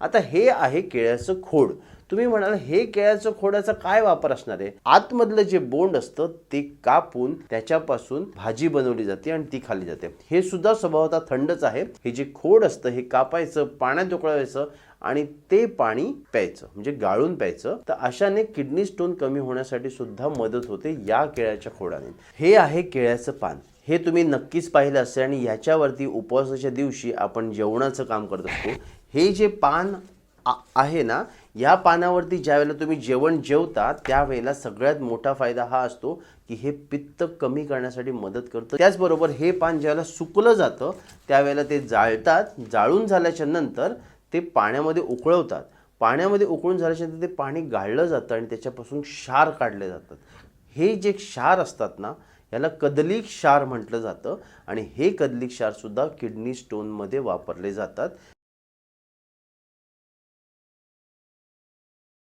आता हे आहे केळ्याचं खोड. तुम्ही म्हणाल हे केळ्याचं खोडाचा काय वापर असणार आहे? आतमधलं जे बोंड असतं ते कापून त्याच्यापासून भाजी बनवली जाते आणि ती खाल्ली जाते. हे सुद्धा स्वभावतः थंडच आहे. हे जे खोड असतं हे कापायचं पाण्यात उकळवायचं आणि ते पाणी प्यायचं म्हणजे गाळून प्यायचं. तर अशाने किडनी स्टोन कमी होण्यासाठी सुद्धा मदत होते या केळ्याच्या खोडाने. हे आहे केळ्याचं पान. हे तुम्ही नक्कीच पाहिलं असेल आणि याच्यावरती उपवासाच्या दिवशी आपण जेवणाचं काम करत असतो. हे जे पान आहे ना या पानावरती ज्यावेळेला तुम्ही जेवण जेवता त्यावेळेला सगळ्यात मोठा फायदा हा असतो की हे पित्त कमी करण्यासाठी मदत करतं. त्याचबरोबर हे पान ज्यावेळेला सुकलं जातं त्यावेळेला ते जाळतात. जाळून झाल्याच्यानंतर ते पाण्यामध्ये उकळवतात. पाण्यामध्ये उकळून झाल्याच्यानंतर ते पाणी गाळलं जातं आणि त्याच्यापासून क्षार काढले जातात. हे जे क्षार असतात ना याला कदली क्षार म्हटलं जातं. आणि हे कदली क्षार सुद्धा किडनी स्टोनमध्ये वापरले जातात.